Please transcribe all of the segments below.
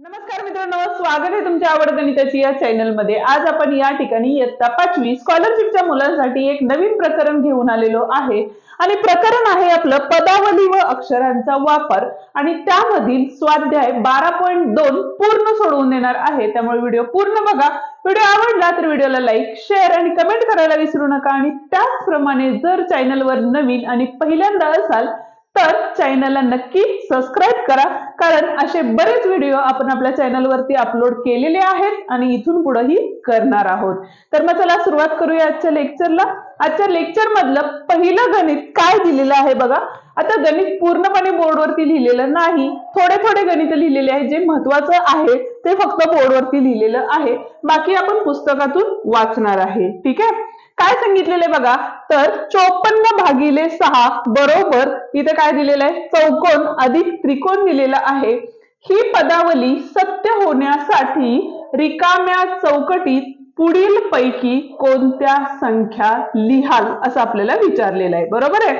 नमस्कार मित्रांनो स्वागत आहे तुमच्या आवड गणिताची या चॅनलमध्ये आज आपण या ठिकाणी इयत्ता पाचवी स्कॉलरशिपच्या मुलांसाठी एक नवीन प्रकरण घेऊन आलेलो आहे. आणि प्रकरण आहे आपलं पदावली व अक्षरांचा वापर. आणि त्यामधील स्वाध्याय बारा पॉईंट दोन पूर्ण सोडवून देणार आहे. त्यामुळे व्हिडिओ पूर्ण बघा. व्हिडिओ आवडला तर व्हिडिओला लाईक शेअर आणि कमेंट करायला विसरू नका. आणि त्याचप्रमाणे जर चॅनलवर नवीन आणि पहिल्यांदा असाल तर चॅनलला नक्की सबस्क्राईब करा. कारण असे बरेच व्हिडिओ आपण आपल्या चॅनलवरती अपलोड केलेले आहेत आणि इथून पुढेही करणार आहोत. तर मग चला सुरुवात करूया आजच्या लेक्चरला आजच्या लेक्चर मधलं पहिलं गणित काय दिलेलं आहे बघा. आता गणित पूर्णपणे बोर्डवरती लिहिलेलं नाही. थोडे थोडे गणित लिहिलेले आहे जे महत्वाचं आहे ते फक्त बोर्डवरती लिहिलेलं आहे. बाकी आपण पुस्तकातून वाचणार आहे. ठीक आहे? काय सांगितलेलं आहे बघा? तर चोपन्न भागिले सहा बरोबर इथे काय दिलेलं आहे? चौकोन अधिक त्रिकोण दिलेला आहे. ही पदावली सत्य होण्यासाठी रिकाम्या चौकटीत पुढील पैकी कोणत्या संख्या लिहाल असं आपल्याला विचारलेलं आहे. बरोबर आहे?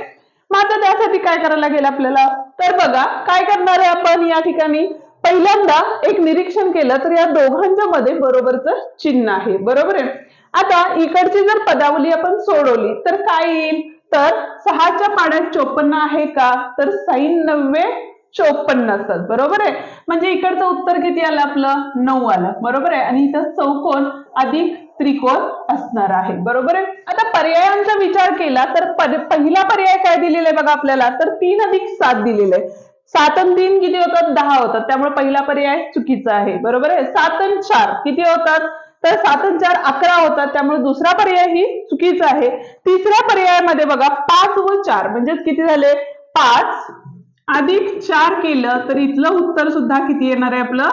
मग आता त्यासाठी काय करायला लागेल आपल्याला? तर बघा काय करणार आहे आपण या ठिकाणी? पहिल्यांदा एक निरीक्षण केलं तर या दोघांच्या मध्ये बरोबरचं चिन्ह आहे. बरोबर आहे? आता इकडची जर पदावली आपण सोडवली तर काय येईल? तर सहाच्या पाण्यात चोपन्न आहे का? तर साईन नव्वे चोपन्न असतात बरोबर आहे? म्हणजे इकडचं उत्तर किती आलं आपलं? नऊ आलं. बरोबर आहे? आणि इथं चौकोन अधिक त्रिकोण असणार आहे. बरोबर आहे? आता पर्यायांचा विचार केला तर पहिला पर्याय काय दिलेला आहे बघा आपल्याला? तर तीन अधिक सात दिलेले आहे. सात आणि तीन किती होतात? दहा होतात. त्यामुळे पहिला पर्याय चुकीचा आहे. बरोबर आहे? सात आणि चार किती होतात? तर सात आणि चार अकरा होतात त्यामुळे दुसरा पर्याय ही चुकीचा आहे. तिसऱ्या पर्यायामध्ये बघा पाच व चार म्हणजेच किती झाले? पाच अधिक चार केलं तर इथलं उत्तर सुद्धा किती येणार आहे आपलं?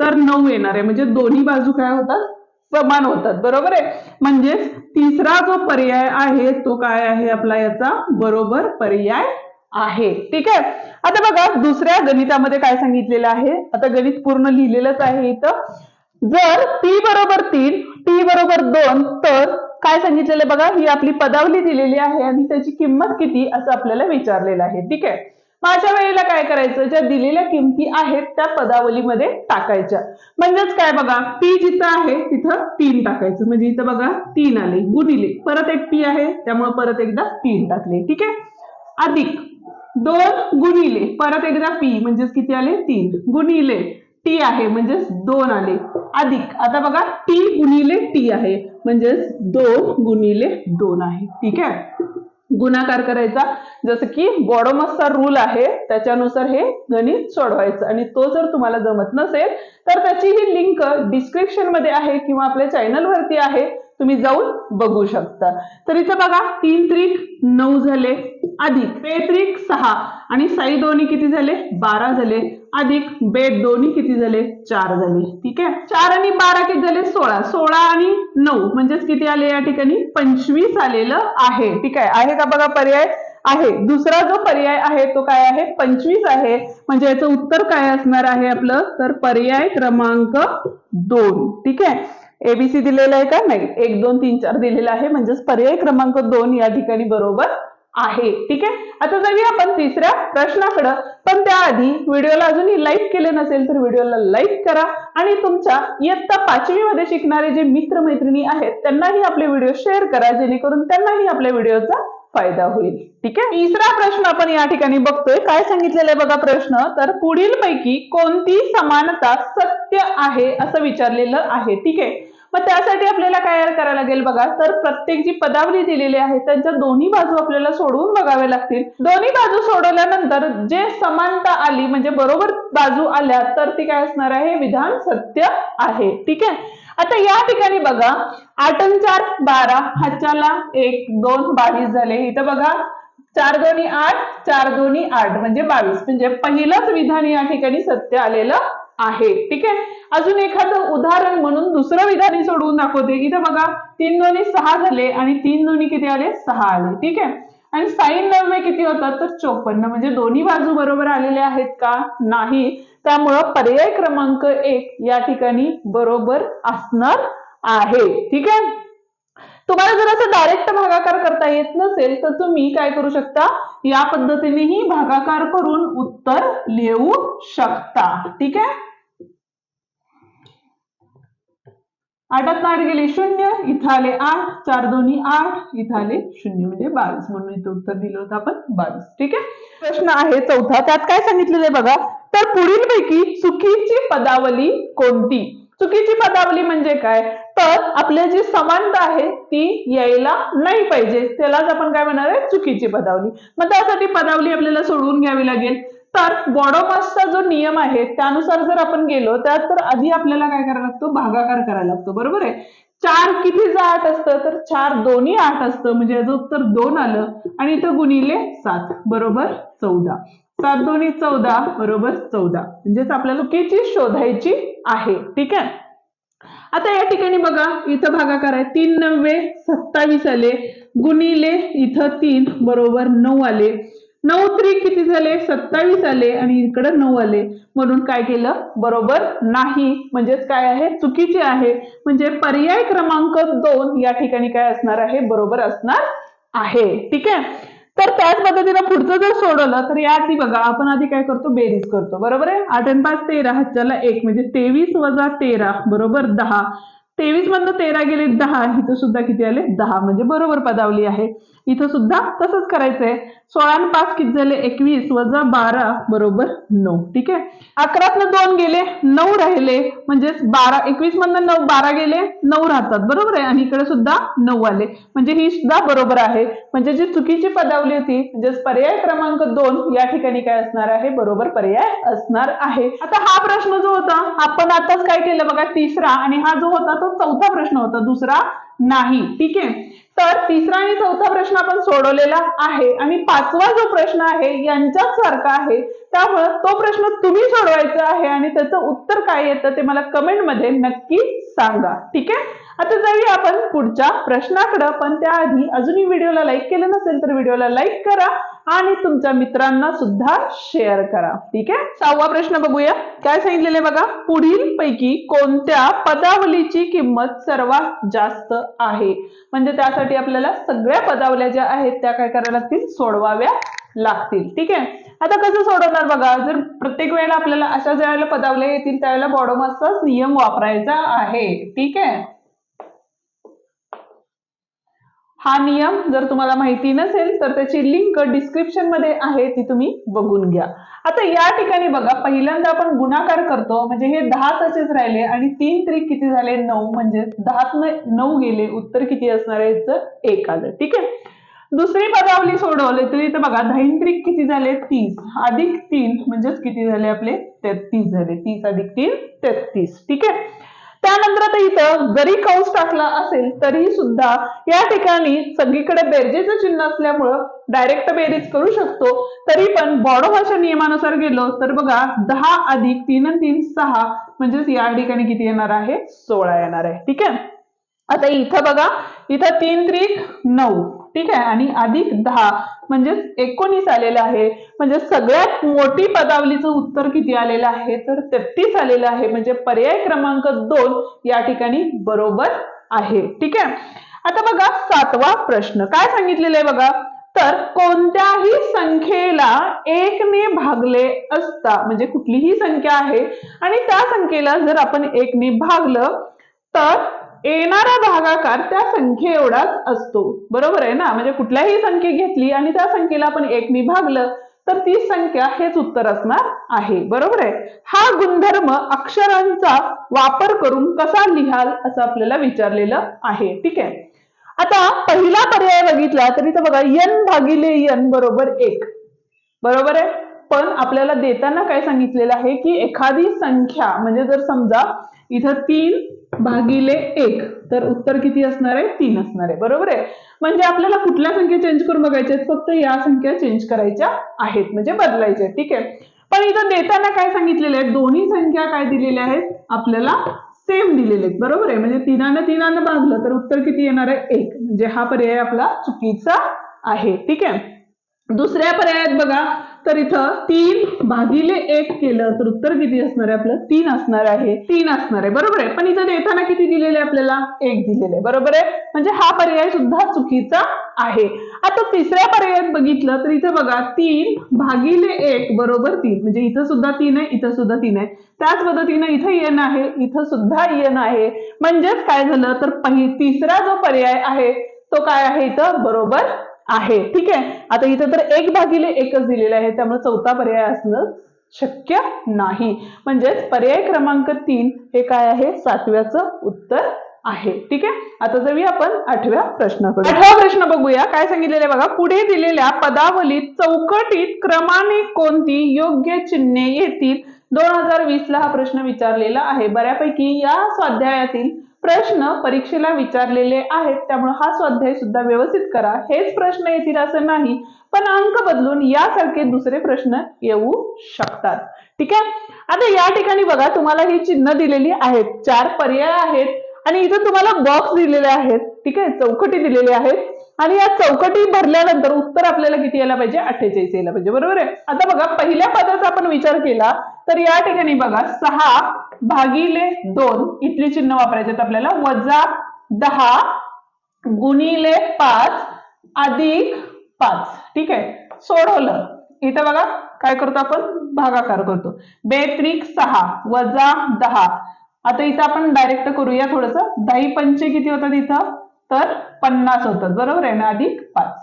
तर नऊ येणार आहे. म्हणजे दोन्ही बाजू काय होतात? समान होतात. बरोबर आहे? म्हणजेच तिसरा जो पर्याय आहे तो काय आहे आपला याचा? बरोबर पर्याय आहे. ठीक आहे? आता बघा दुसऱ्या गणितामध्ये काय सांगितलेलं आहे? आता गणित पूर्ण लिहिलेलंच आहे इथं. जर टी बरोबर तीन टी बरोबर दोन तर काय सांगितलेलं बघा? ही आपली पदावली दिलेली आहे आणि त्याची किंमत किती असं आपल्याला विचारलेलं आहे. ठीक आहे? माझ्या वेळेला काय करायचं? ज्या दिलेल्या किमती आहेत त्या पदावलीमध्ये टाकायच्या. म्हणजेच काय बघा? पी जिथं आहे तिथं तीन टाकायचं. म्हणजे इथं बघा तीन आले गुणिले. परत एक पी आहे त्यामुळे परत एकदा तीन टाकले. ठीक आहे? अधिक दोन गुणिले परत एकदा पी म्हणजेच किती आले? तीन. गुणिले टी आहे म्हणजेच दोन आले. अधिक. आता बघा टी गुणिले टी आहे. म्हणजेच दोन गुणिले दोन आहे. ठीक आहे? गुणाकार करायचा. जसं की बॉडोमसचा रूल आहे त्याच्यानुसार हे गणित सोडवायचं. आणि तो जर तुम्हाला जमत नसेल तर त्याची ही लिंक डिस्क्रिप्शनमध्ये आहे किंवा आपल्या चॅनलवरती आहे. तुम्ही जाऊन बघू शकता. तर इथं बघा तीन त्रिक नऊ झाले अधिक. बे त्रिक सहा. आणि साई दोन्ही किती झाले? बारा झाले. अधिक बेट दोन्ही किती झाले? चार झाले. ठीक आहे? चार आणि बारा किती झाले? सोळा. सोळा आणि नऊ. म्हणजेच किती आले या ठिकाणी? पंचवीस आलेलं आहे. ठीक आहे? आहे का बघा पर्याय? आहे. दुसरा जो पर्याय आहे तो काय आहे? पंचवीस आहे. म्हणजे याचं उत्तर काय असणार आहे आपलं? तर पर्याय क्रमांक दोन. ठीक आहे? एबीसी दिलेलं आहे का? नाही. एक दोन तीन चार दिलेला आहे. म्हणजेच पर्याय क्रमांक दोन या ठिकाणी बरोबर आहे. ठीक आहे? आता जाऊया आपण तिसऱ्या प्रश्नाकडं. पण त्याआधी व्हिडिओला अजूनही लाईक केले नसेल तर व्हिडिओला लाईक करा आणि तुमच्या इयत्ता पाचवी मध्ये शिकणारे जे मित्र मैत्रिणी आहेत त्यांनाही आपले व्हिडिओ शेअर करा जेणेकरून त्यांनाही आपल्या व्हिडिओचा फायदा होईल. ठीक आहे? तिसरा प्रश्न आपण या ठिकाणी बघतोय. काय सांगितलेलं आहे बघा प्रश्न? तर पुढील पैकी कोणती समानता सत्य आहे असं विचारलेलं आहे. ठीक आहे? मग त्यासाठी आपल्याला काय करायला लागेल बघा? तर प्रत्येक जी पदावली दिलेली आहे त्यांच्या दोन्ही बाजू आपल्याला सोडवून बघावे लागतील. दोन्ही बाजू सोडवल्यानंतर जे समानता आली म्हणजे बरोबर बाजू आल्या तर ती काय असणार आहे? विधान सत्य आहे. ठीक आहे? आता या ठिकाणी बघा आठ चार बारा हाच्याला एक दोन बावीस झाले. इथं बघा चार दोन्ही आठ चार दोन्ही आठ म्हणजे बावीस. म्हणजे पहिलंच विधान या ठिकाणी सत्य आलेलं आहे. ठीक आहे? अजून एखादं उदाहरण म्हणून दुसरं विधानी सोडवून दाखवते. इथं बघा तीन दोन्ही सहा झाले आणि तीन दोन्ही किती आले? सहा आले. ठीक आहे? आणि साईन नव्हे किती होतात? तर चोपन्न. म्हणजे दोन्ही बाजू बरोबर आलेल्या आहेत का? नाही. त्यामुळं पर्याय क्रमांक एक या ठिकाणी बरोबर असणार आहे. ठीक आहे? तुम्हाला जर असं डायरेक्ट भागाकार करता येत नसेल तर तुम्ही काय करू शकता? या पद्धतीनेही भागाकार करून उत्तर लिहू शकता. ठीक आहे? आठात आठ गेले शून्य इथं आले आठ चार दोन्ही आठ इथं आले शून्य म्हणजे बावीस. म्हणून इथं उत्तर दिलं होतं आपण बावीस. ठीक आहे? प्रश्न आहे चौथा. त्यात काय सांगितलेलं आहे बघा? तर पुढीलपैकी चुकीची पदावली कोणती? चुकीची पदावली म्हणजे काय? तर आपली जी समानता आहे ती यायला नाही पाहिजे. त्यालाच आपण काय म्हणणार आहे? चुकीची पदावली. मग त्यासाठी पदावली आपल्याला सोडवून घ्यावी लागेल. तर बॉडोमासचा जो नियम आहे त्यानुसार जर आपण गेलो त्यात तर आधी आपल्याला काय करायला लागतो? भागाकार करायला लागतो. बरोबर आहे? चार कितीचं आठ असतं? तर चार दोन्ही आठ असतं. म्हणजे याचं उत्तर दोन आलं आणि इथं गुणिले सात. बरोबर? चौदा. सात दोन्ही चौदा बरोबर चौदा. म्हणजेच आपल्याला चुकीची शोधायची आहे. ठीक आहे? आता या ठिकाणी बघा इथं भागाकार आहे. तीन नव्वे सत्तावीस आले. गुणिले इथं तीन बरोबर नऊ आले. नऊ त्री किती झाले? सत्तावीस आले आणि इकडं नऊ आले. म्हणून काय केलं? बरोबर नाही. म्हणजेच काय आहे? चुकीचे आहे. म्हणजे पर्याय क्रमांक दोन या ठिकाणी काय असणार आहे? बरोबर असणार आहे. ठीक आहे? तर त्याच पद्धतीनं पुढचं जर सोडवलं तर या आधी बघा आपण आधी काय करतो? बेरीज करतो. बरोबर आहे? आठ आणि पाच तेरा हातच्याला एक म्हणजे तेवीस वजा तेरा बरोबर? दहा. तेवीस मधनं तेरा गेले दहा. इथं सुद्धा किती आले? दहा. म्हणजे बरोबर पदावली आहे. इथं सुद्धा तसंच करायचंय. सोळा पाच किती झाले? एकवीस वजा बारा बरोबर नऊ. ठीक आहे? अकरातनं दोन गेले नऊ राहिले. म्हणजेच बारा एकवीस मधनं नऊ बारा गेले नऊ राहतात. बरोबर आहे? आणि इकडे सुद्धा नऊ आले. म्हणजे ही सुद्धा बरोबर आहे. म्हणजे जी चुकीची पदावली होती म्हणजेच पर्याय क्रमांक दोन या ठिकाणी काय असणार आहे? बरोबर पर्याय असणार आहे. आता हा प्रश्न जो होता आपण आताच काय केलं बघा? तिसरा. आणि हा जो होता तो चौथा प्रश्न होता. दुसरा नाही. ठीक आहे? तर तिसरा आणि चौथा प्रश्न आपण सोडवलेला आहे आणि पाचवा जो प्रश्न आहे यांच्याच सारखा आहे. त्यामुळे तो प्रश्न तुम्ही सोडवायचा आहे आणि त्याचं उत्तर काय येतं ते मला कमेंटमध्ये नक्की सांगा. ठीक आहे? आता जाऊया आपण पुढच्या प्रश्नाकडे. पण त्याआधी अजूनही व्हिडिओला लाईक केलं नसेल तर व्हिडिओला लाईक करा आणि तुमच्या मित्रांना सुद्धा शेअर करा. ठीक आहे? सहावा प्रश्न बघूया. काय सांगितलेले बघा? पुढील पैकी कोणत्या पदावलीची किंमत सर्वात जास्त आहे? म्हणजे त्यासाठी आपल्याला सगळ्या पदावल्या ज्या आहेत त्या काय कराव्या लागतील? सोडवाव्या लागतील. ठीक आहे? आता कसं सोडवणार बघा? जर प्रत्येक वेळेला आपल्याला अशा ज्या वेळेला पदावल्या येतील त्यावेळेला बॉडोमासचाच नियम वापरायचा आहे. ठीक आहे? हा नियम जर तुम्हाला माहिती नसेल तर त्याची लिंक डिस्क्रिप्शनमध्ये आहे ती तुम्ही बघून घ्या. आता या ठिकाणी बघा पहिल्यांदा आपण गुणाकार करतो म्हणजे हे दहा तसेच राहिले आणि तीन त्रिक किती झाले? नऊ. म्हणजे दहात नऊ गेले उत्तर किती असणार आहे? याचं एक आलं. ठीक आहे? दुसरी पदावली सोडवली तर इथं बघा दहीन त्रिक किती झाले? तीस. अधिक तीन म्हणजेच किती झाले आपले? तेहतीस झाले. तीस अधिक तीन तेहतीस. ठीक आहे? त्यानंतर आता इथं जरी कंस टाकला असेल तरी सुद्धा या ठिकाणी सगळीकडे बेरजेचं चिन्ह असल्यामुळं डायरेक्ट बेरीज करू शकतो. तरी पण बॉडोमाच्या नियमानुसार गेलो तर बघा दहा अधिक तीन आणि तीन सहा म्हणजेच या ठिकाणी किती येणार आहे? सोळा येणार आहे. ठीक आहे? आता इथं बघा इथं तीन त्रिक नऊ. ठीक आहे? आणि अधिक दहा म्हणजे एकोणीस आलेलं आहे. म्हणजे सगळ्यात मोठी पदावलीचं उत्तर किती आलेलं आहे? तर तेहतीस आलेलं आहे. म्हणजे पर्याय क्रमांक दोन या ठिकाणी बरोबर आहे. ठीक आहे? आता बघा सातवा प्रश्न. काय सांगितलेलं आहे बघा? तर कोणत्याही संख्येला एकने भागले असता म्हणजे कुठलीही संख्या आहे आणि त्या संख्येला जर आपण एकने भागलं तर येणारा भागाकार त्या संख्ये एवढाच असतो. बरोबर आहे ना? म्हणजे कुठल्याही संख्ये घेतली आणि त्या संख्येला आपण एकने भागलं तर ती संख्या हेच उत्तर असणार आहे. बरोबर आहे? हा गुणधर्म अक्षरांचा वापर करून कसा लिहाल असं आपल्याला विचारलेलं आहे. ठीक आहे? आता पहिला पर्याय बघितला तरी तर बघा यन भागिले यन बरोबर एक. बरोबर आहे? पण आपल्याला देताना काय सांगितलेलं आहे की एखादी संख्या म्हणजे जर समजा इथं तीन भागिले एक तर उत्तर किती असणार आहे? तीन असणार आहे. बरोबर आहे? म्हणजे आपल्याला कुठल्या संख्या चेंज करून बघायच्या आहेत? फक्त या संख्या चेंज करायच्या आहेत म्हणजे बदलायच्या आहेत. ठीक आहे? पण इथं देताना काय सांगितलेलं आहे? दोन्ही संख्या काय दिलेल्या आहेत? आपल्याला सेम दिलेले आहेत. बरोबर आहे? म्हणजे तिनानं तिनानं भागलं तर उत्तर किती येणार आहे? एक. म्हणजे हा पर्याय आपला चुकीचा आहे. ठीक आहे? दुसऱ्या पर्यायात बघा. तर इथं तीन भागिले एक केलं तर उत्तर किती असणार आहे आपलं? तीन असणार आहे. तीन असणार आहे. बरोबर आहे? पण इथं देताना किती दिलेले आपल्याला? एक दिलेले. आहे बरोबर आहे? म्हणजे हा पर्याय सुद्धा चुकीचा आहे. आता तिसऱ्या पर्यायात बघितलं तर इथं बघा तीन भागिले एक बरोबर तीन. म्हणजे इथं सुद्धा तीन आहे इथं सुद्धा तीन आहे. त्याच पद्धतीनं इथं येण आहे इथं सुद्धा येण आहे. म्हणजेच काय झालं? तर पहि तिसरा जो पर्याय आहे तो काय आहे इथं? बरोबर आहे. ठीक आहे? आता इथं तर एक भागिले एकच दिलेलं आहे त्यामुळे चौथा पर्याय असणं शक्य नाही. म्हणजेच पर्याय क्रमांक तीन हे काय आहे? सातव्याचं उत्तर आहे. ठीक आहे? आता जाऊया आपण आठव्या प्रश्नाकडे आठवा प्रश्न बघूया. काय सांगितलेलं आहे बघा? पुढे दिलेल्या पदावलीत चौकटीत क्रमाने कोणती योग्य चिन्हे येतील? दोन हजार वीस ला हा प्रश्न विचारलेला आहे. बऱ्यापैकी या स्वाध्यायातील प्रश्न परीक्षेला विचारलेले आहेत. त्यामुळे हा स्वाध्याय सुद्धा व्यवस्थित करा. हेच प्रश्न येतील असं नाही पण अंक बदलून यासारखे दुसरे प्रश्न येऊ शकतात. ठीक आहे? आता या ठिकाणी बघा तुम्हाला ही चिन्ह दिलेली आहेत. चार पर्याय आहेत आणि इथं तुम्हाला बॉक्स दिलेले आहेत. ठीक आहे? चौकटी दिलेली आहेत आणि या चौकटी भरल्यानंतर उत्तर आपल्याला किती यायला पाहिजे? अठ्ठेचाळीस यायला पाहिजे. बरोबर आहे? आता बघा पहिल्या पदाचा आपण विचार केला तर या ठिकाणी बघा सहा भागिले दोन. इथली चिन्ह वापरायचे आहेत आपल्याला. वजा दहा गुणिले पाच अधिक पाच. ठीक आहे? सोडवलं. इथं बघा काय करतो आपण? भागाकार करतो. बेत्रिक सहा वजा दहा. आता इथं आपण डायरेक्ट करूया थोडस. दही पंचे किती होतात इथं? तर पन्नास होतात. बरोबर आहे ना? अधिक पाच.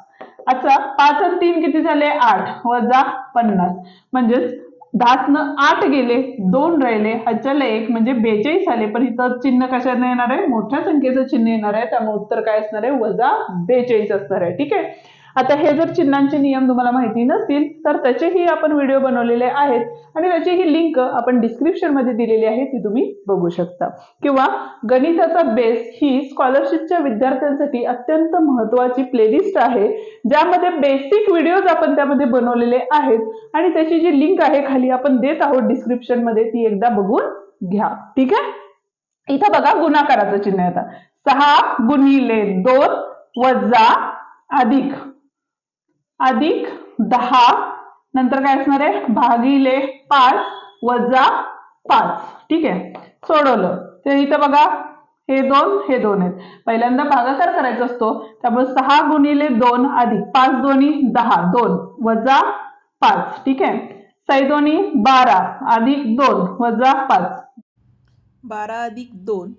अच्छा पाच आणि तीन किती झाले? आठ. वजा पन्नास. म्हणजेच दहातनं आठ गेले दोन राहिले अचल एक म्हणजे बेचाळीस आले. पण इथं चिन्ह कशाने येणार आहे? मोठ्या संख्येचं चिन्ह येणार आहे. त्यामुळे उत्तर काय असणार आहे? वजा बेचाळीस असणार आहे. ठीक आहे? आता हे जर चिन्हांचे नियम तुम्हाला माहिती नसतील तर त्याचेही आपण व्हिडिओ बनवलेले आहेत आणि त्याची ही लिंक आपण डिस्क्रिप्शनमध्ये दिलेली आहे ती तुम्ही बघू शकता. किंवा गणिताचा बेस ही स्कॉलरशिपच्या विद्यार्थ्यांसाठी अत्यंत महत्वाची प्लेलिस्ट आहे ज्यामध्ये बेसिक व्हिडिओज आपण त्यामध्ये बनवलेले आहेत आणि त्याची जी लिंक आहे खाली आपण देत आहोत डिस्क्रिप्शनमध्ये ती एकदा बघून घ्या. ठीक आहे? इथं बघा गुणाकाराचं चिन्ह आता. सहा गुणिले दोन वजा अधिक. अधिक दहा नंतर काय असणार आहे? भागिले पाच वजा पाच. ठीक आहे? सोडवलं. तर इथं बघा हे दोन हे दोन आहेत. पहिल्यांदा भागाकार करायचा असतो. त्यामुळे सहा गुणिले दोन अधिक पाच दोन्ही दहा दोन वजा पाच. ठीक आहे? साई दोन्ही बारा अधिक दोन वजा पाच. बारा अधिक दोन.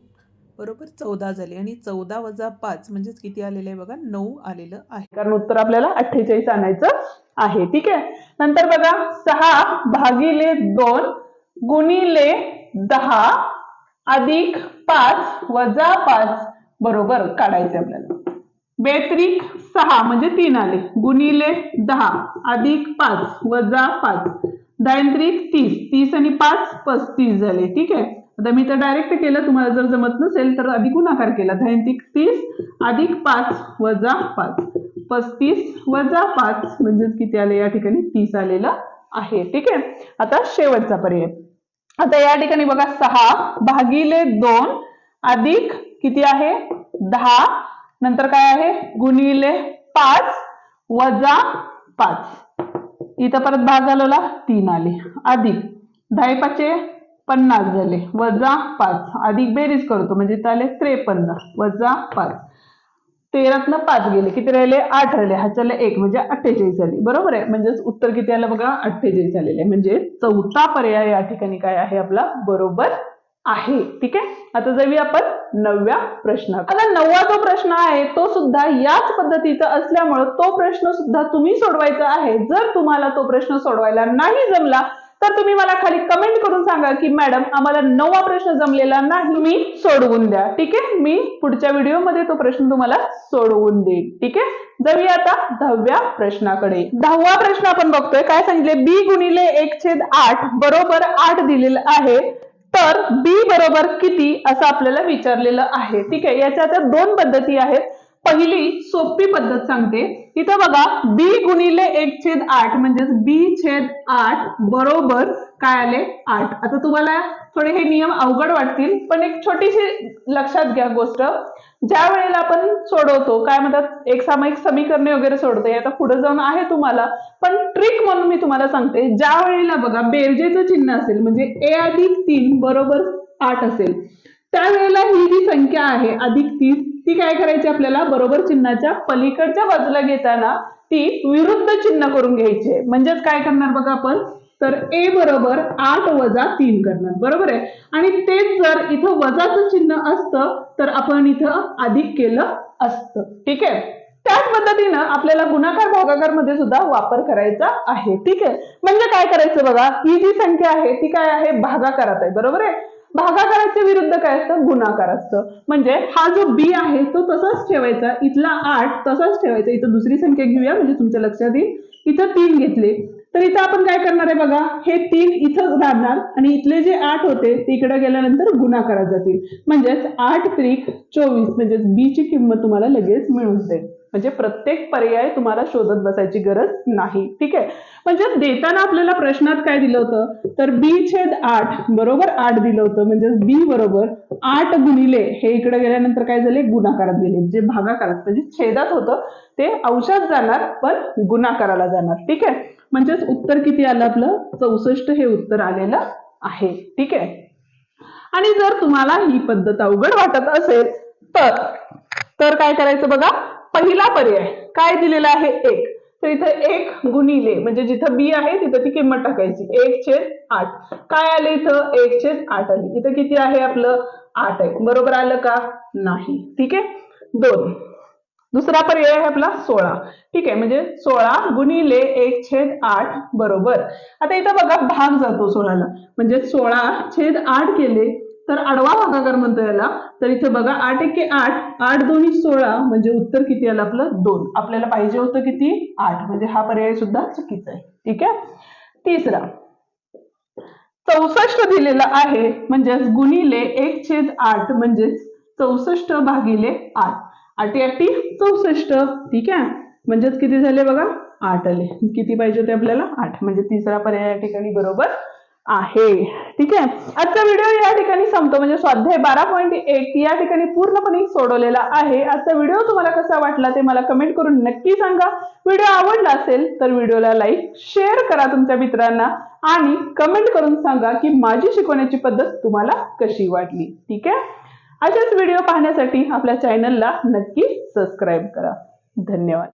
बरोबर चौदा झाले. आणि चौदा वजा पाच म्हणजेच किती आलेलं आहे बघा? नऊ आलेलं आहे. कारण उत्तर आपल्याला अठ्ठेचाळीस आणायचं आहे. ठीक आहे? नंतर बघा सहा भागिले दोन गुणिले दहा अधिक पाच वजा पाच बरोबर काढायचे आपल्याला. बेत्रिक सहा म्हणजे तीन आले. गुणिले दहा अधिक पाच वजा पाच. दायंत्रिक तीस. तीस आणि पाच पस्तीस झाले. ठीक आहे? आता मी तर डायरेक्ट केलं तुम्हाला जर जमत नसेल तर अधिक गुणाकार केला. दायंत्रिक तीस अधिक पाच वजा पाच. पस्तीस वजा पाच म्हणजेच किती आले? या ठिकाणी तीस आलेलं आहे. ठीक आहे? आता शेवटचा पर्याय. आता या ठिकाणी बघा सहा भागिले दोन अधिक किती आहे? दहा. नंतर काय आहे? गुणिले पाच वजा पाच. इथं परत भाग घालवला तीन आले. अधिक. दहा पाचशे. पन्नास झाले. वजा पाच. अधिक बेरीज करतो. म्हणजे इथं आले त्रेपन्न. वजा पाच. तेरातनं पाच गेले. किती राहिले? आठ राहिले. ह्याच्याला एक म्हणजे अठ्ठेचाळीस झाली. बरोबर आहे? म्हणजेच उत्तर किती आलं बघा? अठ्ठेचाळीस झालेले. आहे म्हणजे चौथा पर्याय या ठिकाणी काय आहे? आपला बरोबर आहे. ठीक आहे? आता जाऊया आपण नवव्या प्रश्न आता नववा जो प्रश्न आहे तो सुद्धा याच पद्धतीचा असल्यामुळे तो प्रश्न सुद्धा तुम्ही सोडवायचा आहे. जर तुम्हाला तो प्रश्न सोडवायला नाही जमला तर तुम्ही मला खाली कमेंट करून सांगा की मॅडम आम्हाला नवा प्रश्न जमलेला नाही. तुम्ही सोडवून द्या. ठीक आहे? मी पुढच्या व्हिडिओमध्ये तो प्रश्न तुम्हाला सोडवून देईन. ठीक आहे? जाऊया आता दहाव्या प्रश्नाकडे. दहावा प्रश्न आपण बघतोय. काय सांगितले बी गुणिले एक छेद आठ बरोबर आठ दिलेलं आहे. तर बी बरोबर किती असं आपल्याला विचारलेलं आहे. ठीक आहे? याच्या आता दोन पद्धती आहेत. पहिली सोपी पद्धत सांगते. इथं बघा बी गुणिले एक छेद आठ म्हणजेच बी छेद आठ बरोबर काय आले? आठ. आता तुम्हाला थोडे हे नियम अवघड वाटतील पण एक छोटीशी लक्षात घ्या गोष्ट. ज्या वेळेला आपण सोडवतो काय म्हणतात? एक सामायिक समीकरणे वगैरे सोडतो आता पुढे जाऊन आहे तुम्हाला. पण ट्रिक म्हणून मी तुम्हाला सांगते ज्या वेळेला बघा बेरजेचं चिन्ह असेल म्हणजे ए अधिक तीन बरोबर आठ असेल त्यावेळेला ही जी संख्या आहे अधिक तीस ती काय करायची आपल्याला? बरोबर चिन्हाच्या पलीकडच्या बाजूला घेताना ती विरुद्ध चिन्ह करून घ्यायची. आहे म्हणजेच काय करणार बघा आपण? तर ए बरोबर आठ वजा तीन करणार. बरोबर आहे? आणि तेच जर इथं वजाचं चिन्ह असतं तर आपण इथं अधिक केलं असतं. ठीक आहे? त्याच पद्धतीनं आपल्याला गुणाकार भागाकारमध्ये सुद्धा वापर करायचा आहे. ठीक आहे? म्हणजे काय करायचं बघा? ही जी संख्या आहे ती काय आहे? भागाकारात आहे. बरोबर आहे? भागाकाराच्या विरुद्ध काय असतं? गुणाकार असतं. म्हणजे हा जो बी आहे तो तसाच ठेवायचा. इथला आठ तसाच ठेवायचा. इथं दुसरी संख्या घेऊया म्हणजे तुमच्या लक्षात येईल. इथं तीन घेतले. तर इथं आपण काय करणार आहे बघा हे तीन इथं राहणार आणि इथले जे आठ होते ते इकडे गेल्यानंतर गुणाकारात जातील. म्हणजेच आठ त्रिक चोवीस म्हणजेच बी ची किंमत तुम्हाला लगेच मिळून जाईल म्हणजे प्रत्येक पर्याय तुम्हाला शोधत बसायची गरज नाही. ठीक आहे? म्हणजे देताना आपल्याला प्रश्नात काय दिलं होतं? तर बी छेद आठ बरोबर आठ दिलं होतं. म्हणजे बी बरोबर आठ गुणिले हे इकडे गेल्यानंतर काय झाले? गुणाकारात गेले. जे भागाकारात म्हणजे छेदात होतं ते अंशात जाणार पण गुणाकाराला जाणार. ठीक आहे? म्हणजेच उत्तर किती आलं आपलं? चौसष्ट हे उत्तर आलेलं आहे. ठीक आहे? आणि जर तुम्हाला ही पद्धत अवघड वाटत असेल तर तर काय करायचं बघा? पहिला पर्याय काय दिलेला आहे? एक. तर इथं एक गुणिले म्हणजे जिथं बी आहे तिथं ती किंमत टाकायची. एक छेद आठ. काय आले इथं? एक छेद आठ आली. इथं किती आहे आपलं? आठ आहे. बरोबर आलं का? नाही. ठीक आहे? दोन. दुसरा पर्याय आहे आपला सोळा. ठीक आहे म्हणजे सोळा गुणिले एक छेद आठ बरोबर. आता इथं बघा भाग जातो सोळाला. म्हणजे सोळा छेद आठ केले तर आडवा भागाकार म्हणतो याला. तर इथं बघा आठ एके आठ आठ दोन्ही सोळा म्हणजे उत्तर किती आलं आपलं? दोन. आपल्याला पाहिजे होतं किती? आठ. म्हणजे हा पर्याय सुद्धा चुकीचा आहे. ठीक आहे? तिसरा. चौसष्ट दिलेला आहे म्हणजेच गुणिले एक छेद आठ म्हणजेच चौसष्ट भागिले आठ. आठी आठी चौसष्ट. ठीक आहे? म्हणजेच किती झाले बघा? आठ आले. किती पाहिजे होते आपल्याला? आठ. म्हणजे तिसरा पर्याय या ठिकाणी बरोबर आहे. ठीक आहे? आजचा व्हिडिओ या ठिकाणी संपतो. म्हणजे स्वाध्याय बारा पॉईंट एक या ठिकाणी पूर्णपणे सोडवलेला आहे. आजचा व्हिडिओ तुम्हाला कसा वाटला ते मला कमेंट करून नक्की सांगा. व्हिडिओ आवडला असेल तर व्हिडिओला लाईक शेअर करा तुमच्या मित्रांना आणि कमेंट करून सांगा की माझी शिकवण्याची पद्धत तुम्हाला कशी वाटली. ठीक आहे? अशाच व्हिडिओ पाहण्यासाठी आपल्या चॅनलला नक्की सबस्क्राईब करा. धन्यवाद.